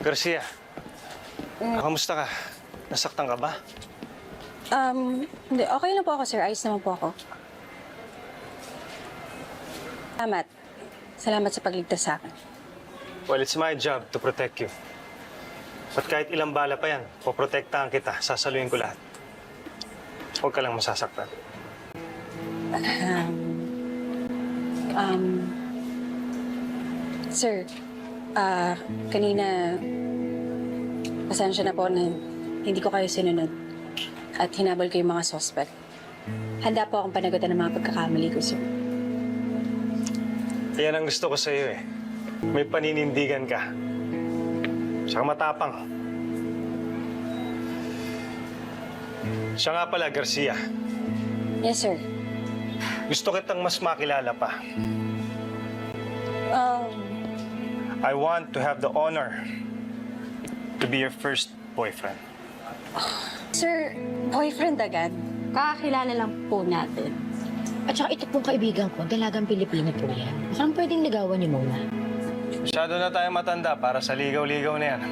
Garcia, kamusta ka? Nasaktan ka ba? Um, hindi, okay lang po ako, sir. Ayos naman po ako. Salamat. Salamat sa pagligtas sa akin. Well, it's my job to protect you. At kahit ilang bala pa yan, poprotektahan kita. Sasaluhin ko lahat. Huwag ka lang masasaktan. Um, sir, ah, kanina, pasensya na po na hindi ko kayo sinunod at hinabol ko yung mga suspect. Handa po akong panagutan ng mga pagkakamali ko, sir. Yan ang gusto ko sa iyo eh. May paninindigan ka. Saka matapang. Siya nga pala, Garcia. Yes, sir. Gusto kitang mas makilala pa. Um, I want to have the honor to be your first boyfriend. sir, boyfriend agad. Kakakilala lang po natin. At saka ito pong kaibigan ko, dalagang Pilipino po yan. Baka pwedeng ligawan niyo muna. Masyado na tayo matanda para sa ligaw-ligaw na yan.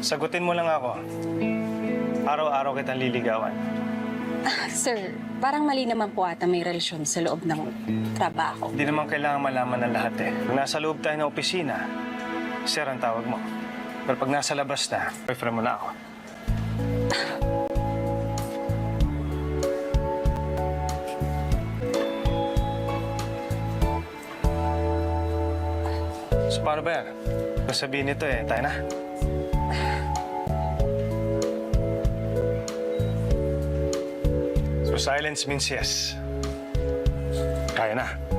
Sagutin mo lang ako. Araw-araw kitang liligawan. Sir, parang mali naman po ata may relasyon sa loob ng trabaho. Hindi naman kailangan malaman ng lahat eh. Kung nasa loob tayo ng opisina, sir ang tawag mo. Pero pag nasa labas na, boyfriend mo na ako. So paano ba yan? Sabihin nito eh, tayo na. So silence means yes. Kaya na.